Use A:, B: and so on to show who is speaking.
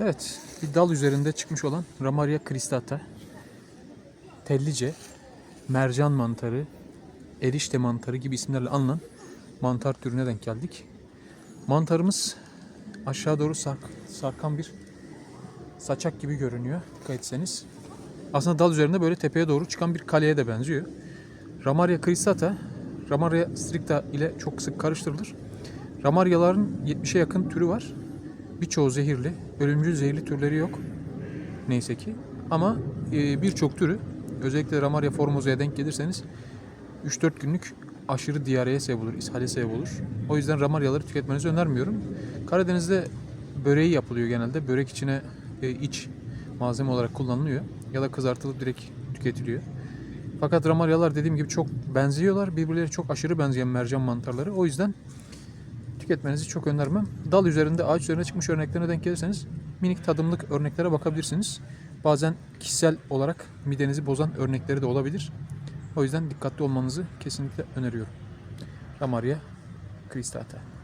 A: Evet, bir dal üzerinde çıkmış olan Ramaria cristata, tellice, mercan mantarı, erişte mantarı gibi isimlerle anılan mantar türüne denk geldik. Mantarımız aşağı doğru sark- sarkan bir saçak gibi görünüyor dikkat etseniz. Aslında dal üzerinde böyle tepeye doğru çıkan bir kaleye de benziyor. Ramaria cristata, Ramaria stricta ile çok sık karıştırılır. Ramaryaların 70'e yakın türü var. Birçoğu zehirli. Ölümcül zehirli türleri yok. Neyse ki. Ama e, birçok türü özellikle Ramaria formosa'ya denk gelirseniz 3-4 günlük aşırı diyareye sebep olur, ishale sebep olur. O yüzden ramaryaları tüketmenizi önermiyorum. Karadeniz'de böreği yapılıyor genelde. Börek içine e, iç malzeme olarak kullanılıyor. Ya da kızartılıp direkt tüketiliyor. Fakat ramaryalar dediğim gibi çok benziyorlar. Birbirleri çok aşırı benzeyen mercan mantarları. O yüzden tüketmenizi çok önermem. Dal üzerinde, ağaç üzerine çıkmış örneklerine denk gelirseniz minik tadımlık örneklere bakabilirsiniz. Bazen kişisel olarak midenizi bozan örnekleri de olabilir. O yüzden dikkatli olmanızı kesinlikle öneriyorum. Ramaria cristata.